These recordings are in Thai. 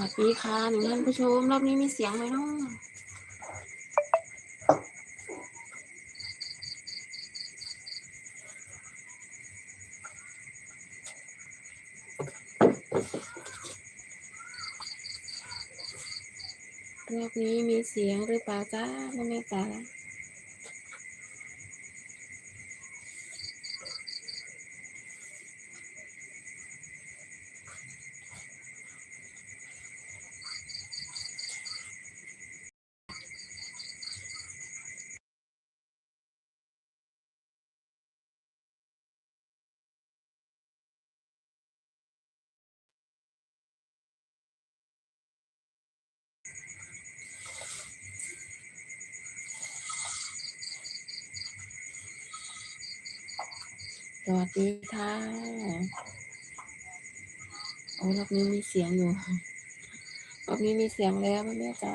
วัสดีค่ะหนึ่งท่านผู้ชม รอบนี้มีเสียงไหมเนาะรอบนี้มีเสียงหรือเปล่าจ้าแม่แม่ใจ สวัสดีค่ะ โอ้รอบนี้มีเสียงอยู่รอบนี้มีเสียงแล้วแม่แม่จ๋า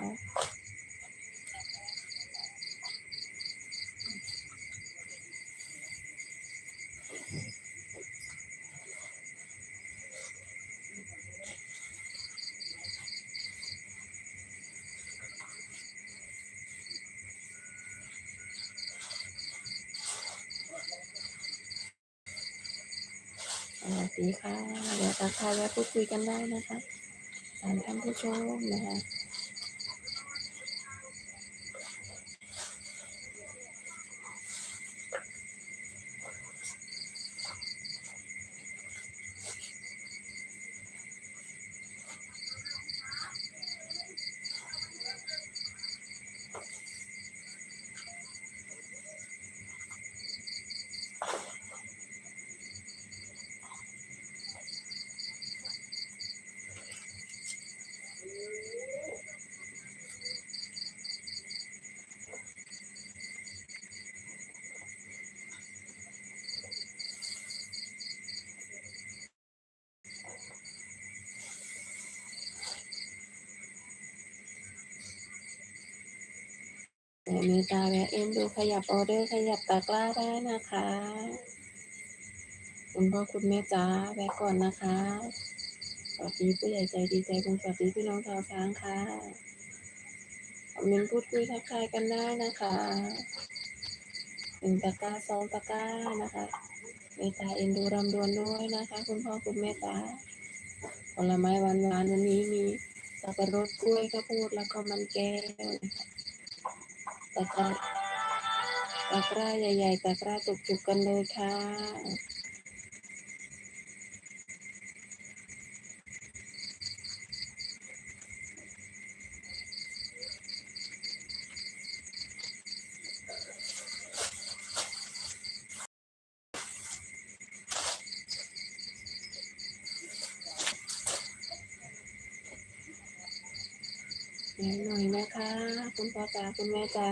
สวัสดีค่ะเดี๋ยวทักทายและพูดคุยกันได้นะคะตามท่านผู้ชมนะคะ แต่เมตตาและเอ็นดูขยับออเดอร์ขยับตะกร้าได้นะคะ คุณพ่อคุณแม่จ้าแวะก่อนนะคะ สวัสดีผู้ใหญ่ใจดีใจบุญสวัสดีพี่น้องชาวช้างค่ะคอมเมนต์พูดคุยทักทายกันได้นะคะหนึ่งตะกร้าสองตะกร้านะคะเมตตาเอ็นดูรำดวนด้วยนะคะ คุณพ่อคุณแม่จ้าผลไม้หวานๆวันนี้มีสับปะรดกล้วยข้าวโพดแล้วก็มันแก้วนะคะ ตะกร้าตะกร้าใหญ่ๆตะกร้าจุกๆกันเลยค่ะ หน่อยนะคะ คุณพ่อจ๋าคุณแม่จ๋า